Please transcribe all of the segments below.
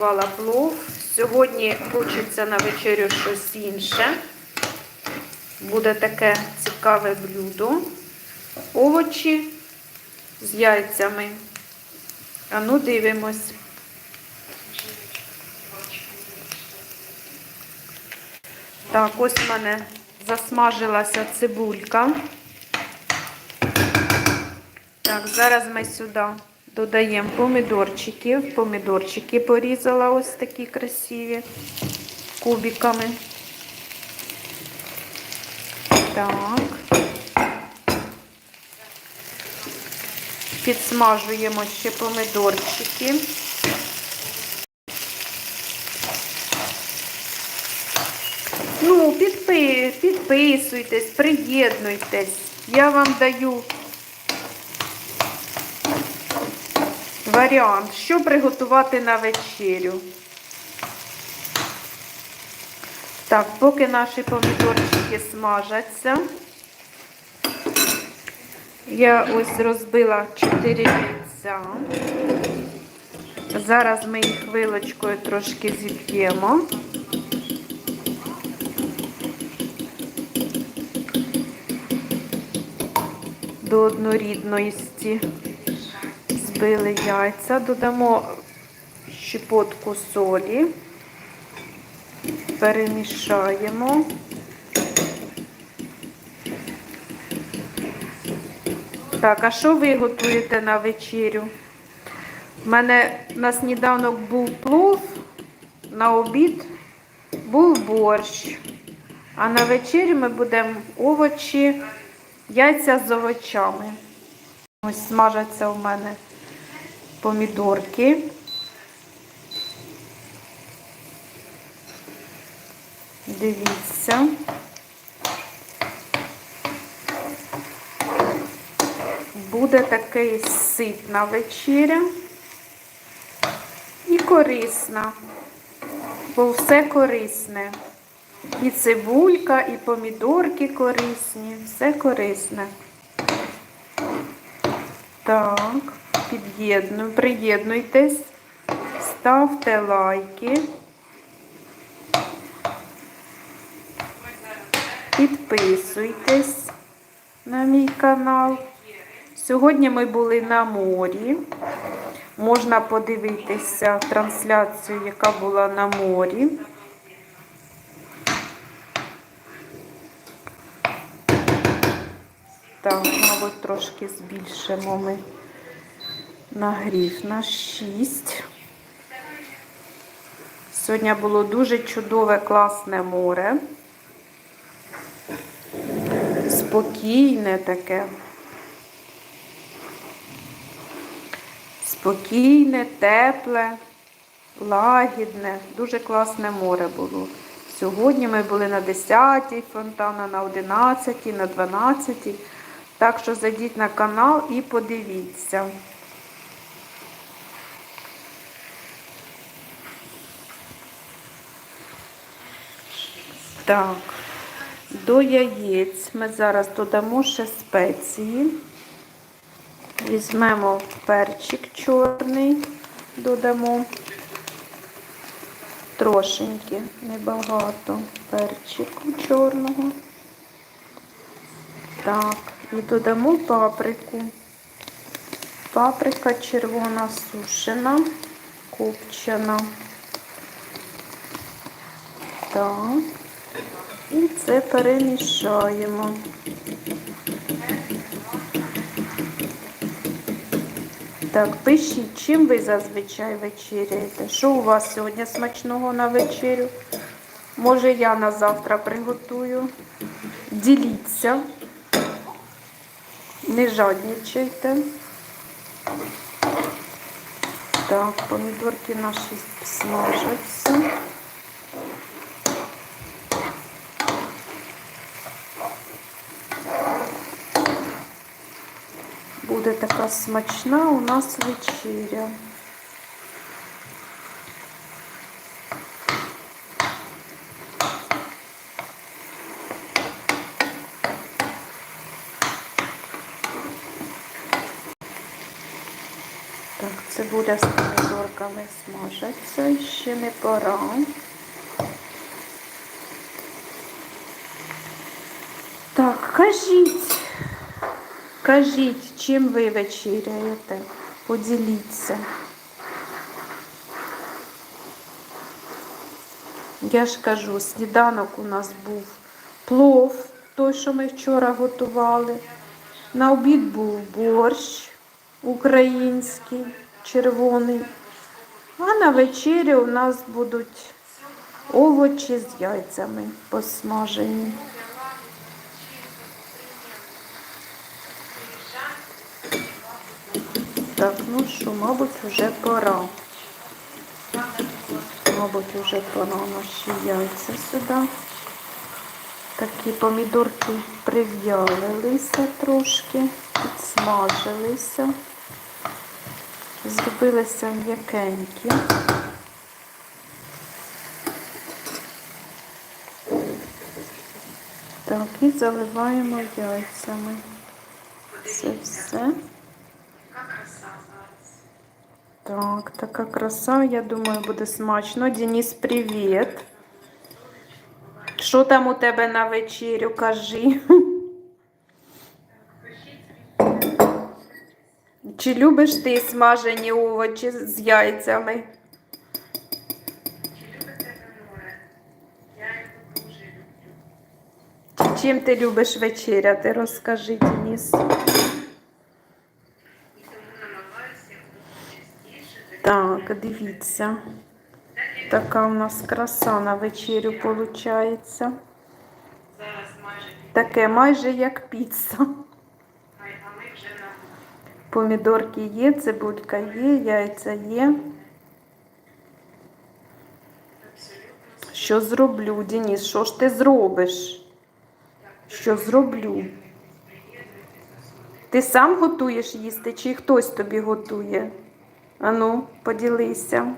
Готувала плов. Сьогодні хочеться на вечерю щось інше. Буде таке цікаве блюдо. Овочі з яйцями. А ну дивимось. Так, ось в мене засмажилася цибулька. Так, зараз ми сюди додаємо помідорчиків. Помідорчики порізала ось такі красиві кубиками. Так. Підсмажуємо ще помідорчики. Ну, підпи, підписуйтесь, приєднуйтесь. Я вам даю варіант, що приготувати на вечерю. Так, поки наші помідорчики смажаться, я ось розбила 4 яйця. Зараз ми їх вилочкою трошки зіб'ємо. До однорідності збили яйця, додамо щепотку солі, перемішаємо. Так, а що ви готуєте на вечерю? У мене на сніданок був плов, на обід був борщ. А на вечерю ми будемо овочі, яйця з овочами. Ось смажаться у мене помідорки. Дивіться. Буде такий ситна вечеря і корисна, бо все корисне. І цибулька, і помідорки корисні, все корисне. Так, під'єдную, приєднуйтесь, ставте лайки, підписуйтесь на мій канал. Сьогодні ми були на морі. Можна подивитися трансляцію, яка була на морі. Так, мабуть, трошки збільшимо ми нагрів на 6. Сьогодні було дуже чудове, класне море. Спокійне таке. Спокійне, тепле, лагідне, дуже класне море було. Сьогодні ми були на 10-й фонтана, на 11-й, на 12-й. Так що зайдіть на канал і подивіться. Так, до яєць ми зараз додамо ще спеції. Візьмемо перчик чорний, додамо трошеньки, небагато перчику чорного. Так, і додамо паприку. Паприка червона сушена, копчена. Так, і це перемішаємо. Так, пишіть, чим ви зазвичай вечеряєте? Що у вас сьогодні смачного на вечерю? Може, я на завтра приготую. Діліться, не жадничайте. Так, помідорки наші смажаться. Буде така смачна у нас вечеря. Так, цибуля з помідорками смажаться, ще не пора. Так, кажіть, кажіть, чим ви вечеряєте? Поділіться. Я ж кажу, сніданок у нас був плов, той, що ми вчора готували. На обід був борщ український, червоний. А на вечерю у нас будуть овочі з яйцями посмажені. Так, ну що, мабуть, вже пора. Мабуть, вже пора наші яйця сюди. Такі помідорки прив'ялилися трошки, підсмажилися, зробилися м'якенькі. Так, і заливаємо яйцями. Це все. Так, така краса, я думаю, буде смачно. Денис, привіт. Що там у тебе на вечерю, кажи? Чи любиш ти смажені овочі з яйцями? Чи чим ти любиш вечеряти? Розкажи, Денис. Так, дивіться. Така у нас краса на вечерю виходить. Таке майже як піца. Помідорки є, цибулька є, яйця є. Що зроблю, Денис? Що ж ти зробиш? Що зроблю? Ти сам готуєш їсти, чи хтось тобі готує? Ану, поділися.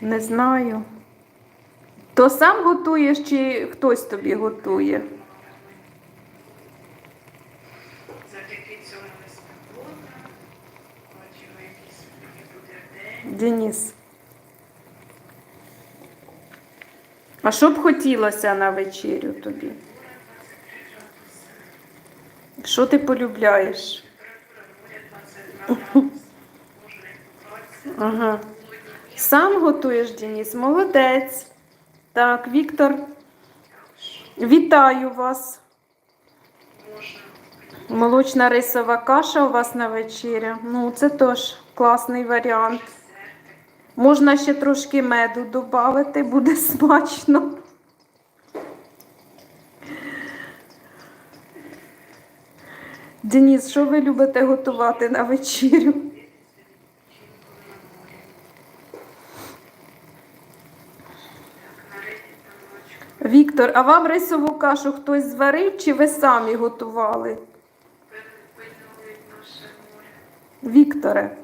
Не знаю. То сам готуєш, чи хтось тобі готує? День. А що б хотілося на вечерю тобі? Що ти полюбляєш? Температура моря 22 градуси. Можна і купатися. Ага. Сам готуєш, Денис? Молодець. Так, Віктор, вітаю вас. Молочна рисова каша у вас на вечерю. Ну, це теж класний варіант. Можна ще трошки меду додати, буде смачно. Денис, що ви любите готувати на вечерю? Віктор, а вам рисову кашу хтось зварив чи ви самі готували? Вікторе,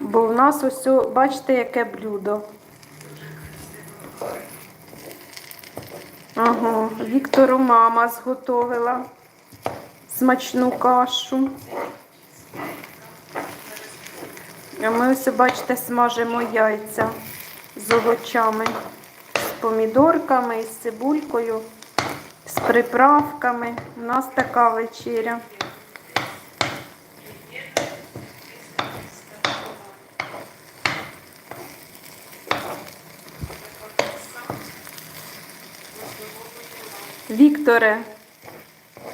бо в нас ось, бачите, яке блюдо. Дуже красиво. Ага, Віктору мама зготовила смачну кашу. А ми ось, бачите, смажимо яйця з овочами, з помідорками, з цибулькою, з приправками. У нас така вечеря. Вікторе,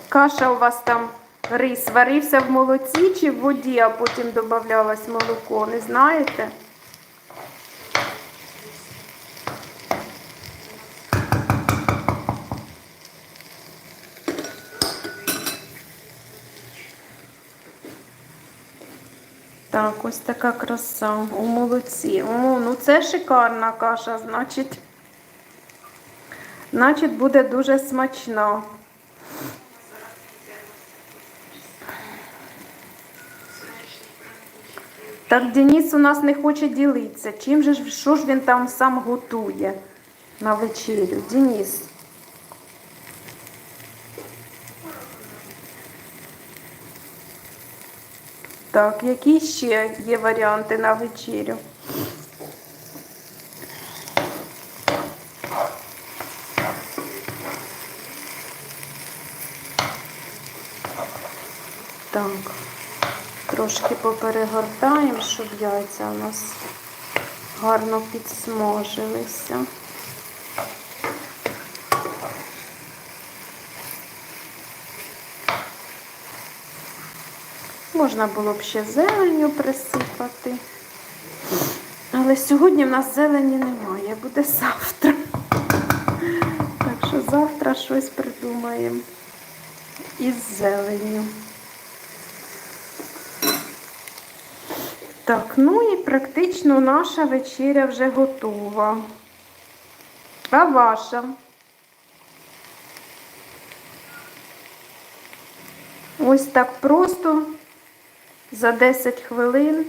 каша у вас там рис варився в молоці чи в воді, а потім додавалось молоко, не знаєте? Так, ось така краса у молоці. О, ну це шикарна каша, значить. Значить, буде дуже смачно. Так Деніс у нас не хоче ділитися. Чим же ж що ж він там сам готує на вечерю? Деніс. Так, які ще є варіанти на вечерю? Так, трошки поперегортаємо, щоб яйця у нас гарно підсмажилися. Можна було б ще зеленню присипати. Але сьогодні в нас зелені немає, буде завтра. Так що завтра щось придумаємо із зеленню. Так, ну і практично наша вечеря вже готова. А ваша? Ось так просто за 10 хвилин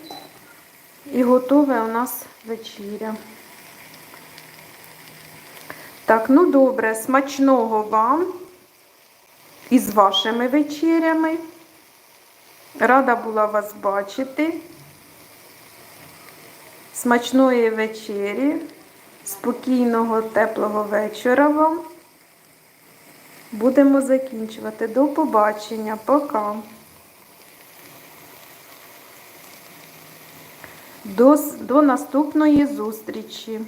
і готова у нас вечеря. Так, ну добре, смачного вам із вашими вечерями. Рада була вас бачити. Смачної вечері, спокійного, теплого вечора вам. Будемо закінчувати. До побачення. Пока. До, до наступної зустрічі.